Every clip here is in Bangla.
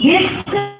yes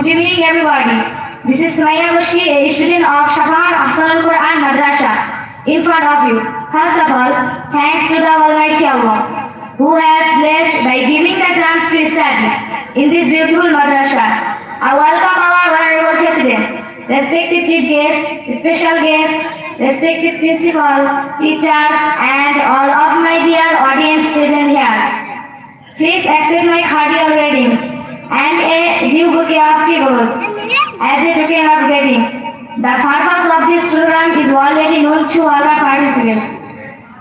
Good evening everybody. This is Sumaya Mushi, a student of Shafar Ahsanul Quran Madrasa in front of you. First of all, thanks to the Almighty Allah who has blessed by giving the chance to study in this beautiful madrasa. I welcome our honorable president, respected chief guest, special guest, respected principal, teachers, and all of my dear audience present here. Please accept my cordial greetings and a due bouquet of keyboards as a token of greetings. The purpose of this program is already known to all our participants.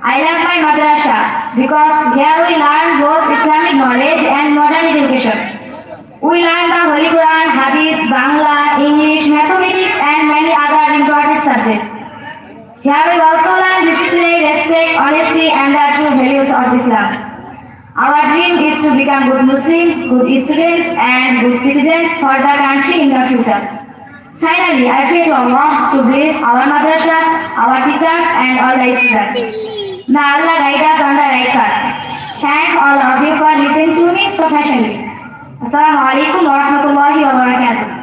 I love my madrasa because here we learn both Islamic knowledge and modern education. We learn the Holy Quran, Hadith, Bangla, English, mathematics, and many other important subjects. Here we also learn discipline, respect, honesty, and the true values of Islam. Our dream is to become good Muslims, good students, and good citizens for the country in the future. Finally, I pray to Allah to bless our madrasa, our teachers, and all the students. May Allah guide us on the right path. Thank all of you for listening to me so patiently. Assalamu alaikum wa rahmatullahi wa barakatuh.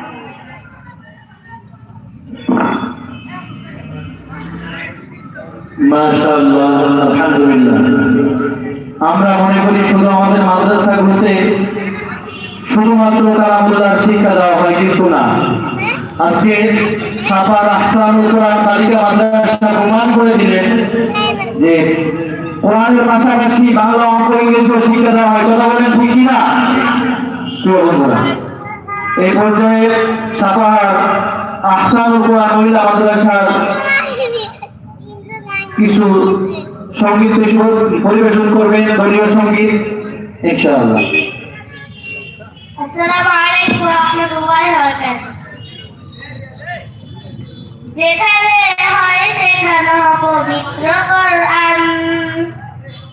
আমরা মনে করি শুধু আমাদের মাদ্রাসাগুলোতে শুধুমাত্র কালামুল্লাহর শিক্ষা দেওয়া হয়, কিন্তু না। আজকে সাফার আহসানুল কোরআন তালিকা মাদ্রাসা প্রমাণ করে দিলেন যে কোরআনের পাশাপাশি বাংলা অঙ্ক ইংরেজিও শিক্ষা দেওয়া হয়। কথা বলেন ঠিক কিনা প্রিয় বন্ধুরা, এই পর্যায়ে সাফার আহসানুল কোরআন মহিলা মাদ্রাসার কিছু সংগীত পরিবেশন করবেন। দলীয় সংগীত ইনশাআল্লাহ। যেখানে হয় সেখানে পবিত্র কোরআন।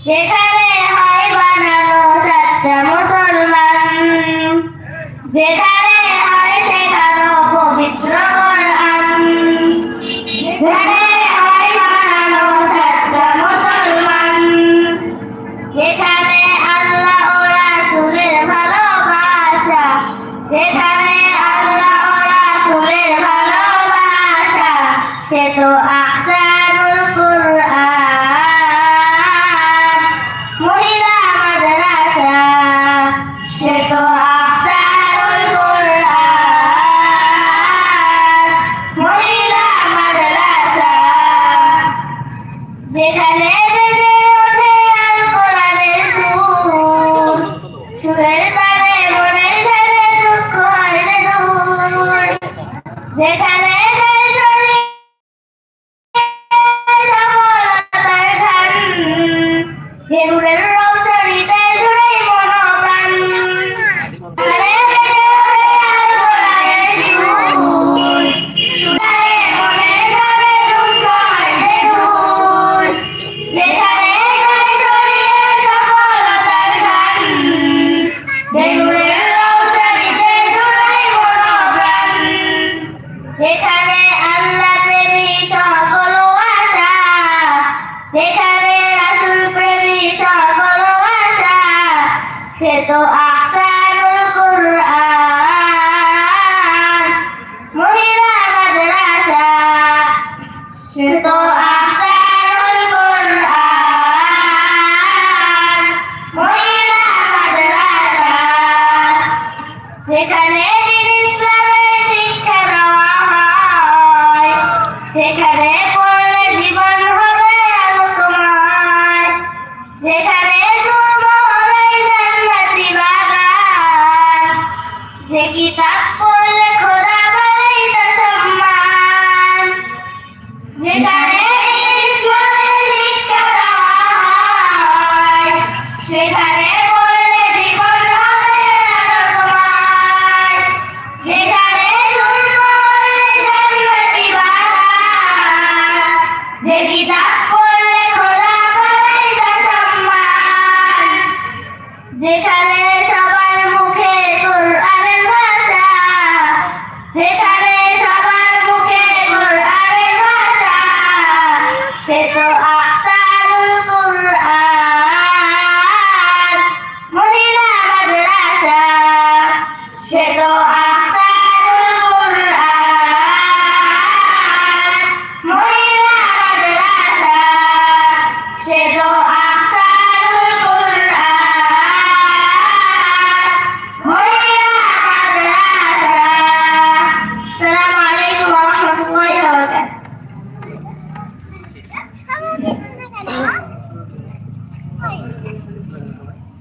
যেখানে হয় বানানো সাচ্চা মুসলমান। যেখানে Let us যেখানে রাসুল প্রেমী সকল আশা সে তো যে কিতাব পড়লে খোদা বলেই তা সম্মান। যেখানে সেখানে পড়লে জীবন হবে আলোকময় যেখানে শুনব জানবে যে কিতাব